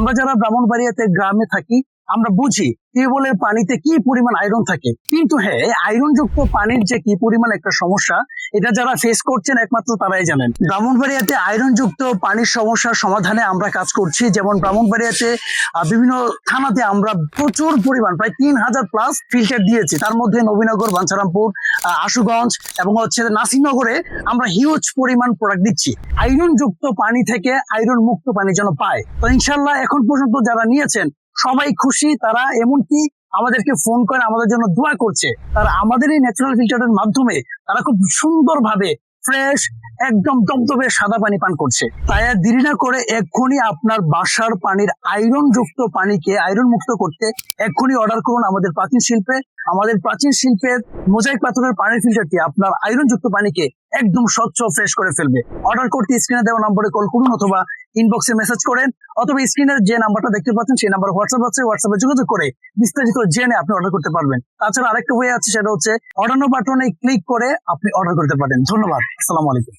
আমরা যারা ব্রাহ্মণবাড়িয়াতে গ্রামে থাকি আমরা বুঝি টিউবওয়েলের পানিতে কি পরিমাণ আয়রন থাকে। কিন্তু হ্যাঁ আয়রন যুক্ত পানির যে কি পরিমাণ একটা সমস্যা, এটা যারা ফেস করছেন একমাত্র তারাই জানেন। ব্রাহ্মণবাড়িয়াতে আয়রন যুক্ত পানির সমস্যার সমাধানে আমরা কাজ করছি। যেমন ব্রাহ্মণবাড়িয়াতে বিভিন্ন থানাতে আমরা প্রচুর পরিমাণ, প্রায় তিন হাজার প্লাস ফিল্টার দিয়েছি। তার মধ্যে নবীনগর, বাঞ্ছারামপুর আশুগঞ্জ এবং হচ্ছে নাসিরনগরে আমরা হিউজ পরিমাণ প্রোডাক্ট দিচ্ছি। আয়রন যুক্ত পানি থেকে আয়রন মুক্ত পানি যেন পায়। তো ইনশাল্লাহ এখন পর্যন্ত যারা নিয়েছেন সবাই খুশি, তারা এমনকি আমাদেরকে ফোন করে, আমাদের জন্য দোয়া করছে। তারা আমাদের এই ন্যাচারাল ফিল্টারের মাধ্যমে তারা খুব সুন্দরভাবে ফ্রেশ একদম দমদমে সাদা পানি পান করছে। তাই আর দেরি না করে এক্ষুনি আপনার বাসার পানির আয়রন যুক্ত পানিকে আয়রন মুক্ত করতে এক্ষুনি অর্ডার করুন আমাদের প্রাচীন শিল্পে। আমাদের প্রাচীন শিল্পের মোজাইক পাথরের পানির ফিল্টারটি আপনার আয়রন যুক্ত পানিকে একদম স্বচ্ছ ফ্রেশ করে ফেলবে। অর্ডার করতে স্ক্রিনে দেওয়া নম্বরে কল করুন অথবা ইনবক্সে মেসেজ করেন, অথবা স্ক্রিনের যে নাম্বারটা দেখতে পাচ্ছেন সেই নাম্বার হোয়াটসঅ্যাপ আছে হোয়াটসঅ্যাপে যোগাযোগ করে বিস্তারিত জেনে আপনি অর্ডার করতে পারবেন। তাছাড়া আরেকটা ওয়ে আছে, সেটা হচ্ছে অর্ডার বাটনে ক্লিক করে আপনি অর্ডার করতে পারেন। ধন্যবাদ। আসসালামু আলাইকুম।